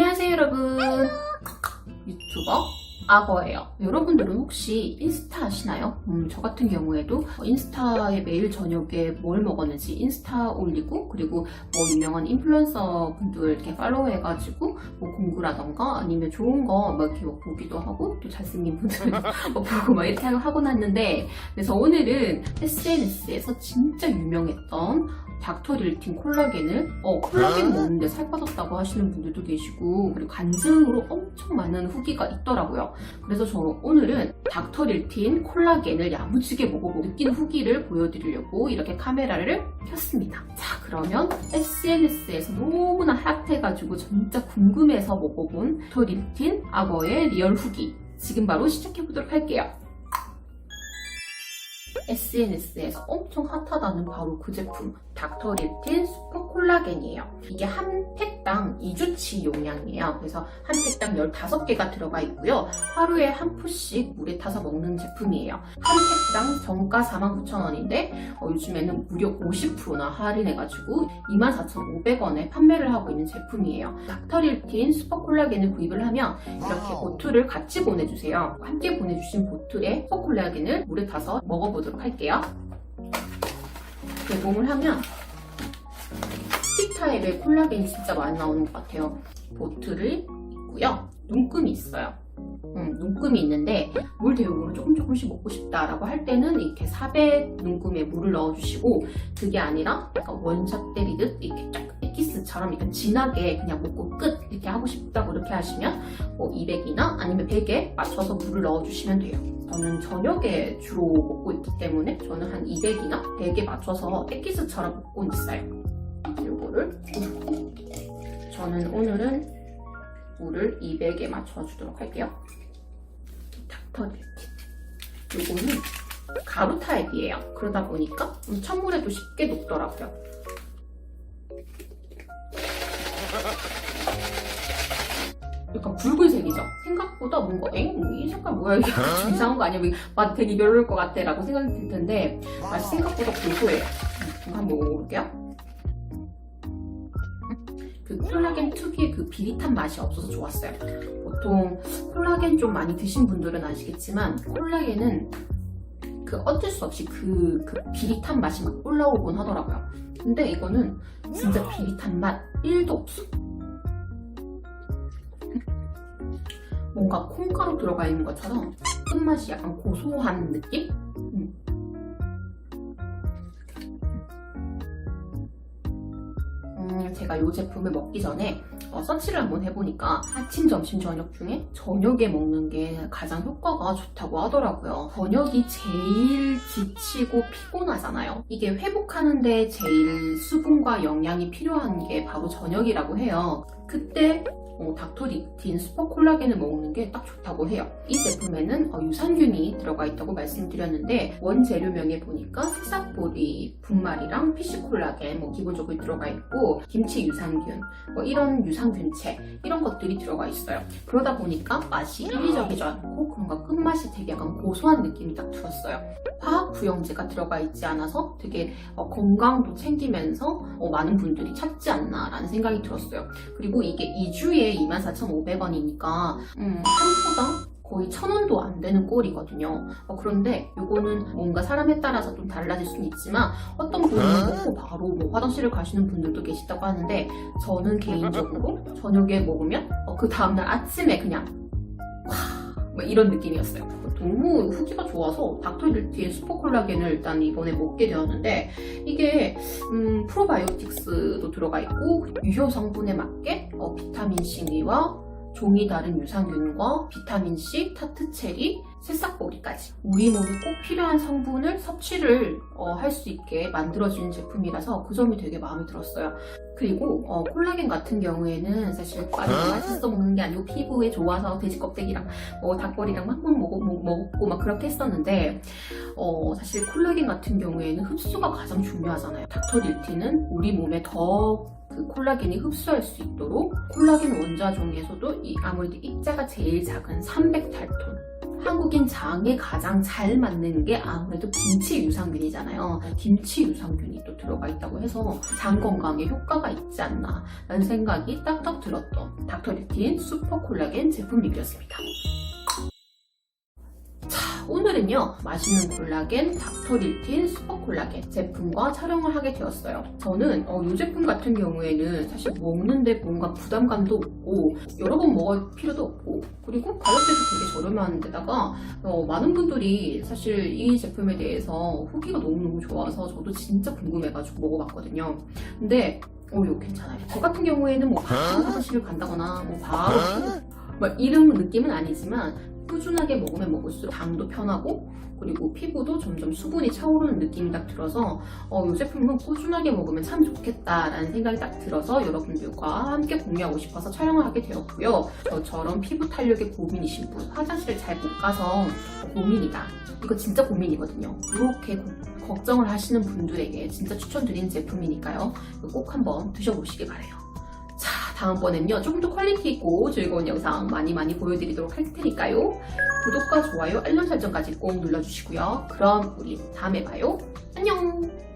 안녕하세요 여러분. 유튜버 악어예요 여러분들은 혹시 인스타 아시나요? 음, 저 같은 경우에도 인스타에 매일 저녁에 뭘 먹었는지 인스타 올리고 그리고 뭐 유명한 인플루언서 분들 이렇게 팔로우 해가지고 뭐 공부라던가 아니면 좋은 거 막 이렇게 뭐 보기도 하고 또 잘생긴 분들 뭐 보고 막 이렇게 하고 났는데 그래서 오늘은 SNS에서 진짜 유명했던 닥터릴틴 콜라겐을 어 콜라겐 먹는데 살 빠졌다고 하시는 분들도 계시고 그리고 간증으로 엄청 많은 후기가 있더라고요. 그래서 저는 오늘은 닥터릴틴 콜라겐을 야무지게 먹어보고 느낀 후기를 보여드리려고 이렇게 카메라를 켰습니다. 자 그러면 SNS에서 너무나 핫해가지고 진짜 궁금해서 먹어본 닥터릴틴 악어의 리얼 후기 지금 바로 시작해보도록 할게요. SNS에서 엄청 핫하다는 바로 그 제품 닥터립틴 슈퍼 콜라겐이에요. 이게 한 팩 당 2주치 용량이에요. 그래서 한 팩당 15개가 들어가 있고요. 하루에 한 푸씩 물에 타서 먹는 제품이에요. 한 팩당 정가 49,000원인데 어, 요즘에는 무려 50%나 할인해가지고 24,500원에 판매를 하고 있는 제품이에요. 닥터립틴 슈퍼 콜라겐을 구입을 하면 이렇게 보틀을 같이 보내주세요. 함께 보내주신 보틀에 슈퍼 콜라겐을 물에 타서 먹어보도록 할게요. 개봉을 하면 스틱 타입의 콜라겐이 진짜 많이 나오는 것 같아요. 보틀이 있고요. 눈금이 있어요. 음, 눈금이 있는데 물 대용으로 조금 조금씩 먹고 싶다라고 할 때는 이렇게 400 눈금에 물을 넣어주시고 그게 아니라 약간 원샷 때리듯 이렇게 쫙 에키스처럼 약간 진하게 그냥 먹고 끝 이렇게 하고 싶다고 이렇게 하시면 뭐 200이나 아니면 100에 맞춰서 물을 넣어주시면 돼요. 저는 저녁에 주로 먹고 있기 때문에 저는 한 200이나 100에 맞춰서 에키스처럼 먹고 있어요. 이거를 저는 오늘은 물을 200에 맞춰주도록 할게요. 닥터릴틴. 이거는 가루 타입이에요. 그러다 보니까 좀 찬물에도 쉽게 녹더라고요. 약간 붉은색이죠? 생각보다 뭔가 엥? 이 색깔 뭐야 이게 좀 이상한 거 아니야? 맛 되게 별로일 것 같아 라고 생각이 들 텐데 맛이 생각보다 고소해요 음, 한번 먹어볼게요 그 콜라겐 특유의 그 비릿한 맛이 없어서 좋았어요. 보통 콜라겐 좀 많이 드신 분들은 아시겠지만 콜라겐은 그 어쩔 수 없이 그, 그 비릿한 맛이 막 올라오곤 하더라고요. 근데 이거는 진짜 비릿한 맛 1도 없어. 뭔가 콩가루 들어가 있는 것처럼 끝맛이 약간 고소한 느낌? 음. 음, 제가 이 제품을 먹기 전에 어, 서치를 한번 해보니까 아침, 점심, 저녁 중에 저녁에 먹는 게 가장 효과가 좋다고 하더라고요. 저녁이 제일 지치고 피곤하잖아요. 이게 회복하는데 제일 수분과 영양이 필요한 게 바로 저녁이라고 해요. 그때 어, 닥터리틴 슈퍼 콜라겐을 먹는 게 딱 좋다고 해요. 이 제품에는 어, 유산균이 들어가 있다고 말씀드렸는데 원재료명에 보니까 새싹보리 분말이랑 피쉬 콜라겐 뭐 기본적으로 들어가 있고 김치 유산균 뭐 이런 유산균체 이런 것들이 들어가 있어요. 그러다 보니까 맛이 인위적이지 않고 그런가 끝맛이 되게 약간 고소한 느낌이 딱 들었어요. 화학 부영제가 들어가 있지 않아서 되게 어, 건강도 챙기면서 어, 많은 분들이 찾지 않나라는 생각이 들었어요. 그리고 이게 2주에 24,500원이니까 음, 한 포당 거의 천 원도 안 되는 꼴이거든요. 어, 그런데 이거는 뭔가 사람에 따라서 좀 달라질 수는 있지만 어떤 분은 먹고 바로 뭐 화장실을 가시는 분들도 계시다고 하는데 저는 개인적으로 저녁에 먹으면 어, 그 다음날 아침에 그냥 뭐 이런 느낌이었어요. 너무 후기가 좋아서 닥터릴티의 슈퍼콜라겐을 일단 이번에 먹게 되었는데 이게 음, 프로바이오틱스도 들어가 있고 유효 성분에 맞게 어, 비타민 C와 종이 다른 유산균과 비타민 C, 타트 체리, 새싹보리까지 우리 몸에 꼭 필요한 성분을 섭취를 어, 할 수 있게 만들어주는 제품이라서 그 점이 되게 마음에 들었어요. 그리고 어, 콜라겐 같은 경우에는 사실 많이 맛있어 먹는 게 아니고 피부에 좋아서 돼지 껍데기랑 뭐 닭벌이랑 막막 먹고, 먹- 먹고 막 그렇게 했었는데 어, 사실 콜라겐 같은 경우에는 흡수가 가장 중요하잖아요. 닥터릴틴은 우리 몸에 더 그 콜라겐이 흡수할 수 있도록 콜라겐 원자 중에서도 이 아무래도 입자가 제일 작은 300 달톤 한국인 장에 가장 잘 맞는 게 아무래도 김치 유산균이잖아요. 김치 유산균이 또 들어가 있다고 해서 장 건강에 효과가 있지 않나 라는 생각이 딱딱 들었던 닥터리틴 슈퍼 콜라겐 제품 리뷰였습니다. 자, 오늘은요, 맛있는 콜라겐 닥터리틴 슈퍼 콜라겐 제품과 촬영을 하게 되었어요. 저는 어, 이 제품 같은 경우에는 사실 먹는데 뭔가 부담감도 없고 여러 번 먹을 필요도 없고 그리고 가격대도 되게 저렴한 데다가 어, 많은 분들이 사실 이 제품에 대해서 후기가 너무너무 좋아서 저도 진짜 궁금해가지고 먹어봤거든요. 근데 어, 이거 괜찮아요. 저 같은 경우에는 뭐 바로 화장실을 간다거나 뭐 바로 피부 뭐 이런 느낌은 아니지만 꾸준하게 먹으면 먹을수록 당도 편하고 그리고 피부도 점점 수분이 차오르는 느낌이 딱 들어서 어, 이 제품은 꾸준하게 먹으면 참 좋겠다라는 생각이 딱 들어서 여러분들과 함께 공유하고 싶어서 촬영을 하게 되었고요. 저처럼 피부 탄력에 고민이신 분, 화장실을 잘 못 가서 고민이다. 이거 진짜 고민이거든요. 이렇게 고- 걱정을 하시는 분들에게 진짜 추천드리는 제품이니까요. 꼭 한번 드셔보시기 바래요. 자, 다음번엔요. 조금 더 퀄리티 있고 즐거운 영상 많이 많이 보여드리도록 할 테니까요. 구독과 좋아요, 알람 설정까지 꼭 눌러주시고요. 그럼 우리 다음에 봐요. 안녕!